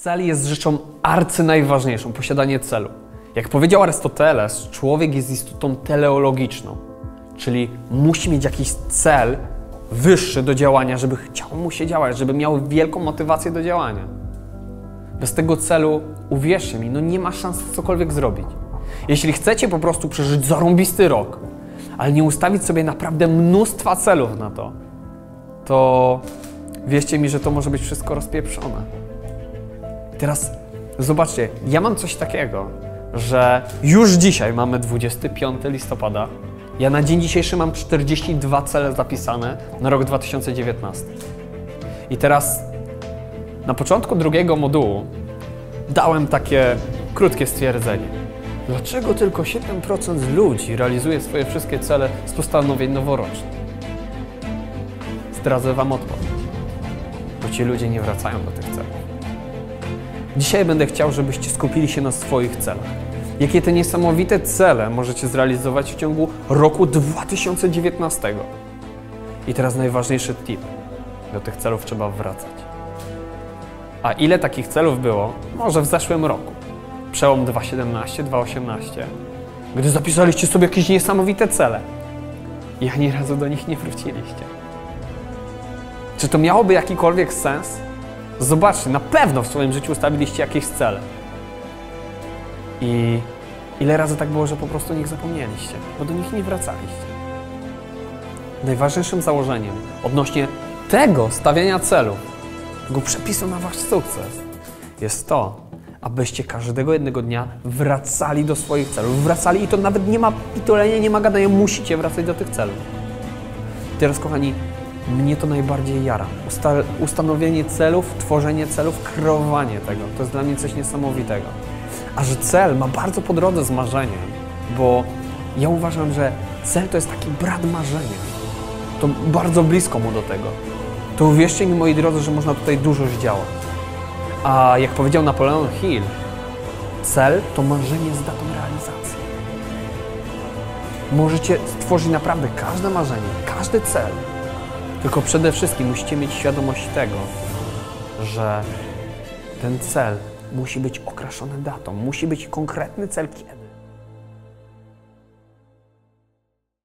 Cel jest rzeczą arcynajważniejszą, posiadanie celu. Jak powiedział Arystoteles, człowiek jest istotą teleologiczną, czyli musi mieć jakiś cel wyższy do działania, żeby chciało mu się działać, żeby miał wielką motywację do działania. Bez tego celu, uwierzcie mi, no nie ma szans cokolwiek zrobić. Jeśli chcecie po prostu przeżyć zarąbisty rok, ale nie ustawić sobie naprawdę mnóstwa celów na to, to wierzcie mi, że to może być wszystko rozpieprzone. Teraz zobaczcie, ja mam coś takiego, że już dzisiaj mamy 25 listopada. Ja na dzień dzisiejszy mam 42 cele zapisane na rok 2019. I teraz na początku drugiego modułu dałem takie krótkie stwierdzenie. Dlaczego tylko 7% ludzi realizuje swoje wszystkie cele z postanowień noworocznych? Zdradzę Wam odpowiedź. Bo ci ludzie nie wracają do tych celów. Dzisiaj będę chciał, żebyście skupili się na swoich celach. Jakie te niesamowite cele możecie zrealizować w ciągu roku 2019. I teraz najważniejszy tip. Do tych celów trzeba wracać. A ile takich celów było? Może w zeszłym roku. Przełom 2017-2018, gdy zapisaliście sobie jakieś niesamowite cele i ani razu do nich nie wróciliście. Czy to miałoby jakikolwiek sens? Zobaczcie, na pewno w swoim życiu ustawiliście jakieś cele. I ile razy tak było, że po prostu o nich zapomnieliście, bo do nich nie wracaliście. Najważniejszym założeniem odnośnie tego stawiania celów, tego przepisu na wasz sukces, jest to, abyście każdego jednego dnia wracali do swoich celów. Wracali i to nawet nie ma pitolenia, nie ma gadania, musicie wracać do tych celów. Teraz, kochani, mnie to najbardziej jara. Usta ustanowienie celów, tworzenie celów, kreowanie tego. To jest dla mnie coś niesamowitego. A że cel ma bardzo po drodze z marzeniem, bo ja uważam, że cel to jest taki brat marzenia. To bardzo blisko mu do tego. To uwierzcie mi, moi drodzy, że można tutaj dużo zdziałać. A jak powiedział Napoleon Hill, cel to marzenie z datą realizacji. Możecie stworzyć naprawdę każde marzenie, każdy cel, tylko przede wszystkim musicie mieć świadomość tego, że ten cel musi być okraszony datą, musi być konkretny cel kiedy.